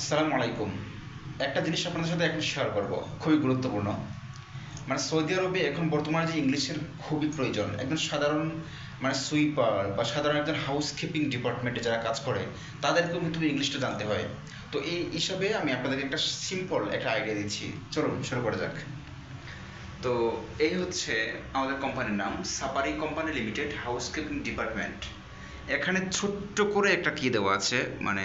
আসসালামু আলাইকুম। একটা জিনিস আপনাদের সাথে এখন শেয়ার করব, খুবই গুরুত্বপূর্ণ। মানে সৌদি আরবে এখন বর্তমানে যে ইংলিশের খুবই প্রয়োজন, একজন সাধারণ মানে সুইপার বা সাধারণ একজন হাউস কিপিং ডিপার্টমেন্টে যারা কাজ করে, তাদেরকেও কিন্তু ইংলিশটা জানতে হয়। তো এই হিসাবে আমি আপনাদেরকে একটা সিম্পল একটা আইডিয়া দিচ্ছি। চলুন, শুরু করা যাক। তো এই হচ্ছে আমাদের কোম্পানির নাম সাপারি company limited housekeeping department এখানে ছোট্ট করে একটা কি দেওয়া আছে মানে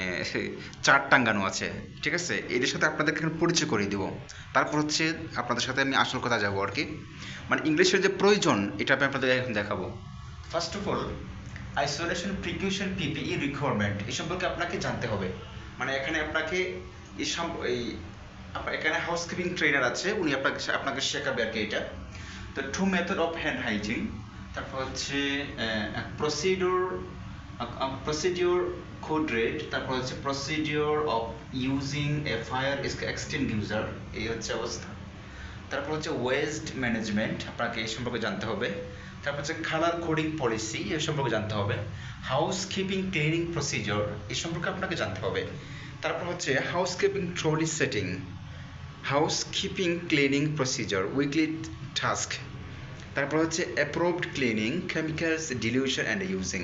চার টাঙ্গানো আছে, ঠিক আছে? এদের সাথে আপনাদের এখানে পরিচয় করিয়ে দিব। তারপর হচ্ছে আপনাদের সাথে আমি আসল কথা যাব আর কি। মানে ইংলিশের যে প্রয়োজন, এটা আমি আপনাদের এখন দেখাবো। First of all isolation precaution PPE requirement এই সম্পর্কে আপনাকে জানতে হবে। মানে এখানে আপনাকে এই এই এখানে হাউসকিপিং ট্রেনার আছে, উনি আপনাকে আপনাকে শেখাবে আর কি এটা। তো two method of hand hygiene তারপর হচ্ছে প্রসিডিওর প্রসিডিওর কোড রেড তারপর হচ্ছে procedure of using a fire extinguisher এই হচ্ছে অবস্থা। তারপর হচ্ছে ওয়েস্ট ম্যানেজমেন্ট আপনাকে এই সম্পর্কে জানতে হবে। তারপর হচ্ছে কালার কোডিং পলিসি এ সম্পর্কে জানতে হবে। হাউস কিপিং ক্লিনিং প্রসিজিওর এই সম্পর্কে আপনাকে জানতে হবে। তারপর হচ্ছে housekeeping trolley setting housekeeping cleaning procedure weekly task তারপর হচ্ছে approved cleaning chemicals dilution and using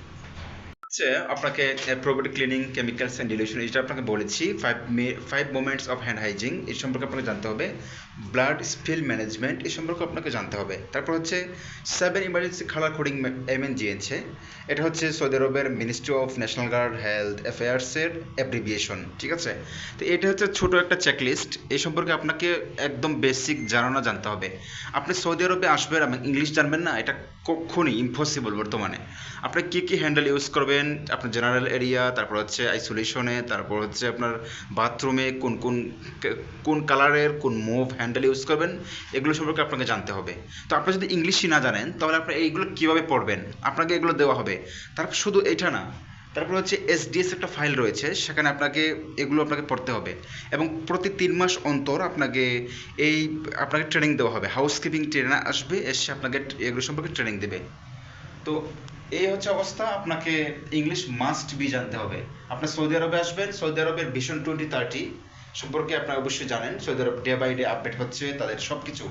হচ্ছে আপনাকে approved cleaning chemicals and dilution এটা আপনাকে বলেছি five five moments of hand hygiene এই সম্পর্কে আপনাকে জানতে হবে। ব্লাড স্পিল ম্যানেজমেন্ট এই সম্পর্কে আপনাকে জানতে হবে। তারপর হচ্ছে seven emergency colour coding M N জিএনছে। এটা হচ্ছে সৌদি আরবের ministry of national guard health অ্যাফেয়ার্সের abbreviation ঠিক আছে? তো এটা হচ্ছে ছোট একটা চেকলিস্ট এই সম্পর্কে আপনাকে একদম বেসিক জানানো জানতে হবে। আপনি সৌদি আরবে আসবেন এবং ইংলিশ জানবেন না, এটা কখনই ইম্পসিবল বর্তমানে। আপনি কী কী হ্যান্ডেল ইউজ করবেন আপনার জেনারেল এরিয়া তারপর হচ্ছে আইসোলেশনে তারপর হচ্ছে আপনার বাথরুমে কোন কোন কোন কালারের কোন মুভ হ্যান্ডেল ইউজ করবেন, এগুলো সম্পর্কে আপনাকে জানতে হবে। তো আপনি যদি ইংলিশই না জানেন, তাহলে আপনি এইগুলো কীভাবে পড়বেন? আপনাকে এগুলো দেওয়া হবে। তারপর শুধু এটা না, তারপর হচ্ছে এসডিএস একটা ফাইল রয়েছে, সেখানে আপনাকে এগুলো আপনাকে পড়তে হবে। এবং প্রতি তিন মাস অন্তর আপনাকে এই, আপনাকে ট্রেনিং দেওয়া হবে। হাউসকিপিং ট্রেনার আসবে, এসে আপনাকে এগুলো সম্পর্কে ট্রেনিং দেবে। তো এই হচ্ছে অবস্থা। আপনাকে ইংলিশ মাস্ট বি জানতে হবে। আপনি সৌদি আরবে আসবেন, সৌদি আরবের ভিশন টোয়েন্টি থার্টি সম্পর্কে আপনারা অবশ্যই জানেন। Saudi Arab day by day update হচ্ছে, তাদের সব কিছু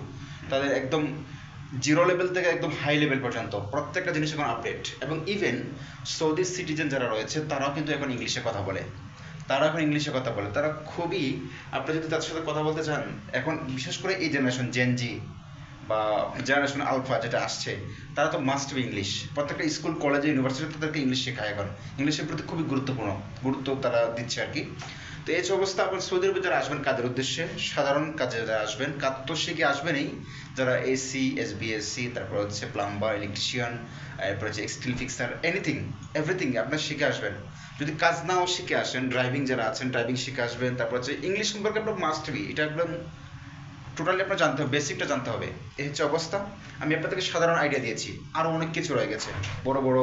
তাদের একদম জিরো লেভেল থেকে একদম হাই লেভেল পর্যন্ত প্রত্যেকটা জিনিস এখন আপডেট এবং ইভেন সৌদি সিটিজেন যারা রয়েছে, তারাও কিন্তু এখন ইংলিশে কথা বলে। তারা এখন ইংলিশে কথা বলে। তারা খুবই, আপনি যদি তাদের সাথে কথা বলতে চান, এখন বিশেষ করে এই জেনারেশন জেনজি বা জেনারেশন আলফা যেটা আসছে, তারা তো মাস্ট বি ইংলিশ প্রত্যেকটা স্কুল কলেজে ইউনিভার্সিটি তাদেরকে ইংলিশ শেখায় এখন। ইংলিশের প্রতি খুবই গুরুত্বপূর্ণ, গুরুত্ব তারা দিচ্ছে আর কি। তো এই অবস্থা আবার সৌদি আরবে যারা আসবেন কাজের উদ্দেশ্যে? সাধারণ কাজে যারা আসবেন কাজ তো শিখে আসবেনই? যারা এসি এস বিএসসি তারপর হচ্ছে প্লাম্বার ইলেকট্রিশিয়ান এরপর হচ্ছে স্টিল ফিক্সার এনিথিং এভরিথিং আপনার শিখে আসবেন। যদি কাজ নাও শিখে আসেন ড্রাইভিং যারা আছেন ড্রাইভিং শিখে আসবেন, তারপর হচ্ছে ইংলিশ সম্পর্কে আপনার মাস্ট বি এটা একদম টোটালি আপনার জানতে হবে বেসিকটা জানতে হবে। এই হচ্ছে অবস্থা। আমি আপনাদেরকে সাধারণ আইডিয়া দিয়েছি। আরও অনেক কিছু রয়ে গেছে। বড় বড়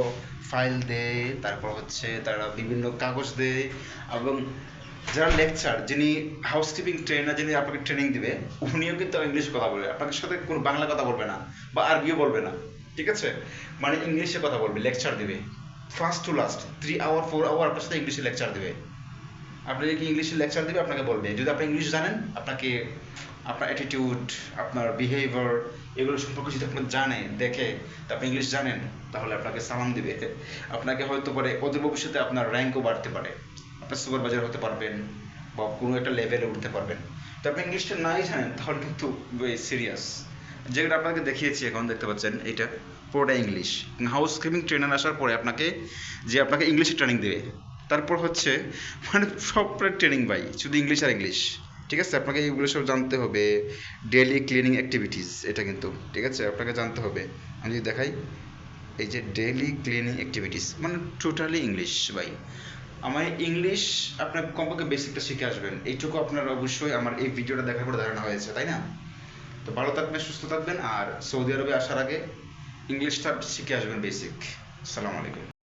ফাইল দেয় তারপর হচ্ছে তারা বিভিন্ন কাগজ দেয় এবং যারা লেকচার যিনি হাউসকিপিং ট্রেনার যিনি আপনাকে ট্রেনিং দিবে, উনিও কিন্তু ইংলিশ কথা বলবে আপনার সাথে কোনো বাংলা কথা বলবে না, বা আরবিও বলবে না। ঠিক আছে? মানে ইংলিশে কথা বলবে লেকচার দিবে। First to last three hour four hour আপনার সাথে ইংলিশে লেকচার দিবে। আপনাকে কি ইংলিশে লেকচার দিবে? আপনাকে বলবে। যদি আপনি ইংলিশ জানেন, আপনাকে আপনার অ্যাটিটিউড আপনার বিহেভিয়ার এগুলো সম্পর্কে যদি আপনি জানে দেখে, তা আপনি ইংলিশ জানেন, তাহলে আপনাকে সালাম দিবে। আপনাকে হয়তো পারে অদূর ভবিষ্যতে আপনার র্যাঙ্কও বাড়তে পারে। আপনার সুপারভাইজার হতে পারবেন বা কোনো একটা লেভেলে উঠতে পারবেন। তো আপনি ইংলিশটা নাই জানেন, তাহলে কিন্তু সিরিয়াস যেটা আপনাকে দেখিয়েছি এখন, দেখতে পাচ্ছেন, এটা পুরোটা ইংলিশ হাউস কিপিং ট্রেনার আসার পরে আপনাকে যে আপনাকে ইংলিশে ট্রেনিং দেবে, তারপর হচ্ছে মানে সব ট্রেনিং বাই শুধু ইংলিশ আর ইংলিশ ঠিক আছে, আপনাকে এইগুলো সব জানতে হবে। ডেলি ক্লিনিং অ্যাক্টিভিটিস এটা কিন্তু, ঠিক আছে? আপনাকে জানতে হবে। আমি যদি দেখাই, এই যে ডেলি ক্লিনিং অ্যাক্টিভিটিস মানে টোটালি ইংলিশ ভাই। আমার ইংলিশ আপনার কমপক্ষে বেসিকটা শিখে আসবেন। এইটুকু আপনার অবশ্যই আমার এই ভিডিওটা দেখার পরে ধারণা হয়েছে, তাই না? তো ভালো থাকবেন, সুস্থ থাকবেন, আর সৌদি আরবে আসার আগে ইংলিশটা শিখে আসবেন বেসিক আসসালামু আলাইকুম।